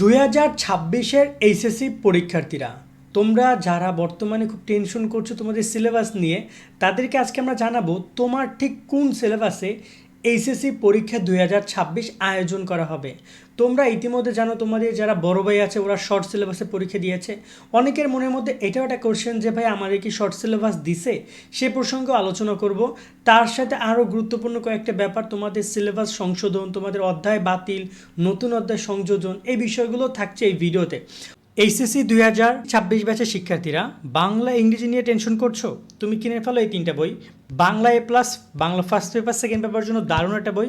দুই হাজার ছাব্বিশের এইচএসসি পরীক্ষার্থীরা, তোমরা যারা বর্তমানে খুব টেনশন করছ তোমাদের সিলেবাস নিয়ে, তাদেরকে আজকে আমরা জানাব তোমার ঠিক কোন সিলেবাসে এইচএসসি পরীক্ষা দুই হাজার ছাব্বিশ আয়োজন করা হবে। তোমরা ইতিমধ্যে জানো তোমাদের যারা বড় ভাই আছে, ওরা শর্ট সিলেবাসে পরীক্ষা দিয়েছে। অনেকের মনের মধ্যে এটাও একটা কোশ্চেন যে, ভাই, আমাদের কি শর্ট সিলেবাস দিছে? সে প্রসঙ্গে আলোচনা করব। তার সাথে আরও গুরুত্বপূর্ণ কয়েকটা ব্যাপার, তোমাদের সিলেবাস সংশোধন, তোমাদের অধ্যায় বাতিল, নতুন অধ্যায় সংযোজন, এই বিষয়গুলো থাকছে এই ভিডিওতে এইচএসসি দুই হাজার ছাব্বিশ ব্যাচের শিক্ষার্থীরা বাংলা, ইংরেজি নিয়ে টেনশন করছ? তুমি কিনে ফেলো এই তিনটা বই। Bangla A plus Bangla first paper second paper জন্য দারুণ একটা বই।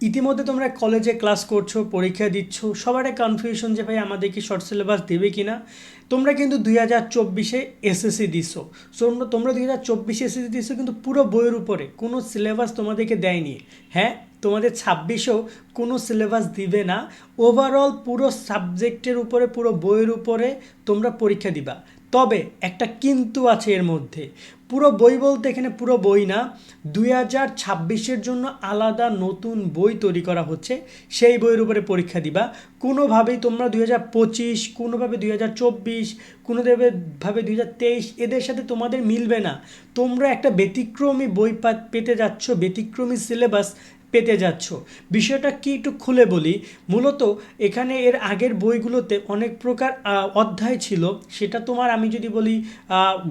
ইতিমধ্যে তোমরা কলেজে ক্লাস করছ, পরীক্ষা দিচ্ছ সবার কনফিউশন যে ভাই আমাদের কি শর্ট সিলেবাস দেবে কি না তোমরা কিন্তু দুই হাজার চব্বিশে এসএসসি দিছো। সো তোমরা দুই হাজার চব্বিশে এসএসসি দিছো কিন্তু পুরো বইয়ের উপরে কোনো সিলেবাস তোমাদেরকে দেয়নি। হ্যাঁ? তোমাদের ছাব্বিশেও কোনো সিলেবাস দিবে না। ওভারঅল পুরো সাবজেক্টের উপরে, পুরো বইয়ের উপরে তোমরা পরীক্ষা দিবা। তবে একটা কিন্তু আছে এর মধ্যে। পুরো বই বলতে এখানে পুরো বই না, দুই হাজার ছাব্বিশের জন্য আলাদা নতুন বই তৈরি করা হচ্ছে। সেই বইয়ের উপরে পরীক্ষা দিবা। কোনোভাবেই তোমরা দুই হাজার পঁচিশ, কোনোভাবে দুই হাজার চব্বিশ, কোনোভাবে ভাবে দুই হাজার তেইশ এদের সাথে তোমাদের মিলবে না। তোমরা একটা ব্যতিক্রমী বই পেতে যাচ্ছ, ব্যতিক্রমী সিলেবাস পেতে যাচ্ছ। বিষয়টা কি একটু খুলে বলি। মূলত এখানে এর আগের বইগুলোতে অনেক প্রকার অধ্যায় ছিল। সেটা তোমার আমি যদি বলি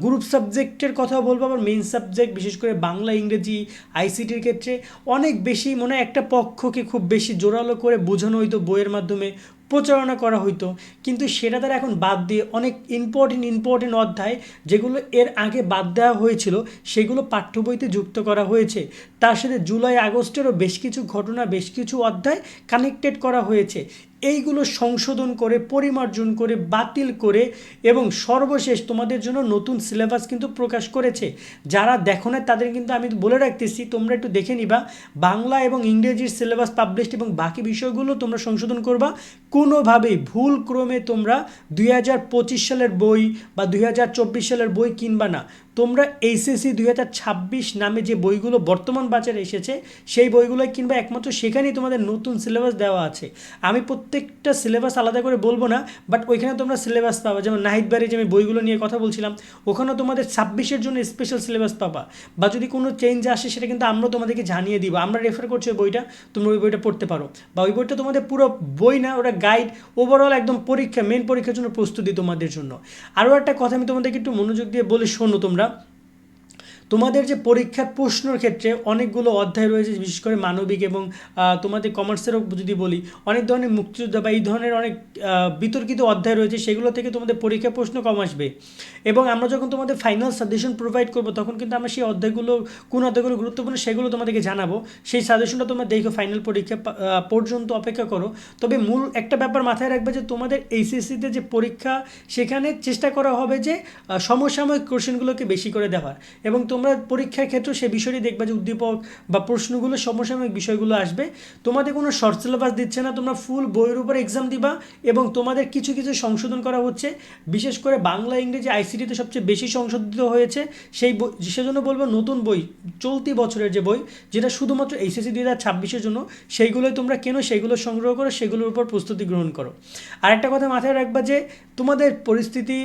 গ্রুপ সাবজেক্টের কথা বলব, আবার মেইন সাবজেক্ট বিশেষ করে বাংলা, ইংরেজি আইসিটির ক্ষেত্রে অনেক বেশি মনে একটা পক্ষকে খুব বেশি জোরালো করে বোঝানো হইতো বইয়ের মাধ্যমে। প্রচারণা করা হইতো। কিন্তু সেটা তারা এখন বাদ দিয়ে অনেক ইম্পর্টেন্ট ইম্পর্টেন্ট অধ্যায় যেগুলো এর আগে বাদ দেওয়া হয়েছিল, সেগুলো পাঠ্য বইতে যুক্ত করা হয়েছে। তার সাথে জুলাই আগস্টেরও বেশ কিছু ঘটনা, বেশ কিছু অধ্যায় কানেক্টেড করা হয়েছে। এইগুলো সংশোধন করে, পরিমার্জন করে, বাতিল করে এবং সর্বশেষ তোমাদের জন্য নতুন সিলেবাস কিন্তু প্রকাশ করেছে। যারা দেখো না তাদের কিন্তু আমি বলে রাখতেছি, তোমরা একটু দেখে নিবা। বাংলা এবং ইংরেজির সিলেবাস পাবলিশড এবং বাকি বিষয়গুলো তোমরা সংশোধন করবা। কোনোভাবেই ভুল ক্রমে তোমরা দুই হাজার পঁচিশ সালের বই বা দুই হাজার চব্বিশ সালের বই কিনবা না। তোমরা এইচএসসি দুই হাজার ছাব্বিশ নামে যে বইগুলো বর্তমান বাজারে এসেছে, সেই বইগুলোই কিংবা একমাত্র সেখানেই তোমাদের নতুন সিলেবাস দেওয়া আছে। আমি প্রত্যেকটা সিলেবাস আলাদা করে বলব না বাট ওইখানে তোমরা সিলেবাস পাবা। যেমন নাহিদ বাড়ি যে আমি বইগুলো নিয়ে কথা বলছিলাম, ওখানেও তোমাদের ছাব্বিশের জন্য স্পেশাল সিলেবাস পাবা। বা যদি কোনো চেঞ্জ আসে, সেটা কিন্তু আমরা তোমাদেরকে জানিয়ে দিব। আমরা রেফার করছি ওই বইটা, তোমরা ওই বইটা পড়তে পারো। বা ওই বইটা তোমাদের পুরো বই না ওটা গাইড ওভারঅল একদম পরীক্ষা মেন পরীক্ষার জন্য প্রস্তুতি তোমাদের জন্য। আরও একটা কথা আমি তোমাদেরকে একটু মনোযোগ দিয়ে বলে শোনো তোমরা। semana তোমাদের যে পরীক্ষার প্রশ্নর ক্ষেত্রে অনেকগুলো অধ্যায় রয়েছে, বিশেষ করে মানবিক এবং তোমাদের কমার্সেরও যদি বলি, অনেক ধরনের মুক্তিযোদ্ধা বা এই ধরনের অনেক বিতর্কিত অধ্যায় রয়েছে, সেগুলো থেকে তোমাদের পরীক্ষা প্রশ্ন কম আসবে। এবং আমরা যখন তোমাদের ফাইনাল সাজেশন প্রোভাইড করব, তখন কিন্তু আমরা সেই অধ্যায়গুলো, কোন অধ্যায়গুলো গুরুত্বপূর্ণ সেগুলো তোমাদেরকে জানাব। সেই সাজেশনটা তোমরা দেখো ফাইনাল পরীক্ষা পর্যন্ত অপেক্ষা করো। তবে মূল একটা ব্যাপার মাথায় রাখবে যে, তোমাদের এইচএসসিতে যে পরীক্ষা, সেখানে চেষ্টা করা হবে যে সমসাময়িক কোশ্চেনগুলোকে বেশি করে দেওয়ার। এবং তোমরা পরীক্ষার ক্ষেত্রে সে বিষয়টি দেখবে যে উদ্দীপক বা প্রশ্নগুলো সমসাময়িক বিষয়গুলো আসবে। তোমাদের কোনো শর্ট সিলেবাস দিচ্ছে না, তোমরা ফুল বইয়ের উপর এক্সাম দিবা এবং তোমাদের কিছু কিছু সংশোধন করা হচ্ছে। বিশেষ করে বাংলা, ইংরেজি আইসিটিতে সবচেয়ে বেশি সংশোধিত হয়েছে। সেই বই, সেজন্য বলব নতুন বই, চলতি বছরের যে বই, যেটা শুধুমাত্র এইচএসসি দুই হাজার ছাব্বিশের জন্য, সেইগুলোই তোমরা কেনো, সেগুলো সংগ্রহ করো, সেগুলোর উপর প্রস্তুতি গ্রহণ করো। আরেকটা কথা মাথায় রাখবা যে, তোমাদের পরিস্থিতি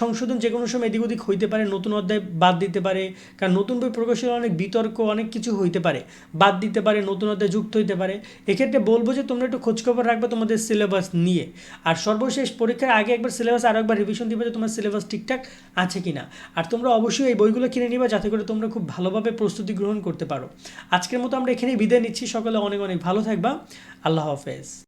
সংশোধন যে কোনো সময় এদিক ওদিক হইতে পারে, নতুন অধ্যায় বাদ দিতে পারে কারণ নতুন বই প্রকাশের অনেক বিতর্ক, অনেক কিছু হইতে পারে। বাদ দিতে পারে, নতুন অধ্যায় যুক্ত হইতে পারে। এক্ষেত্রে বলব যে তোমরা একটু খোঁজখবর রাখবে তোমাদের সিলেবাস নিয়ে। আর সর্বশেষ পরীক্ষার আগে একবার সিলেবাস আরও একবার রিভিশন দিবে যে তোমার সিলেবাস ঠিকঠাক আছে কিনা। আর তোমরা অবশ্যই এই বইগুলো কিনে নিবা যাতে করে তোমরা খুব ভালোভাবে প্রস্তুতি গ্রহণ করতে পারো। আজকের মতো আমরা এখানেই বিদায় নিচ্ছি। সকলে অনেক অনেক ভালো থাকবা। আল্লাহ হাফেজ।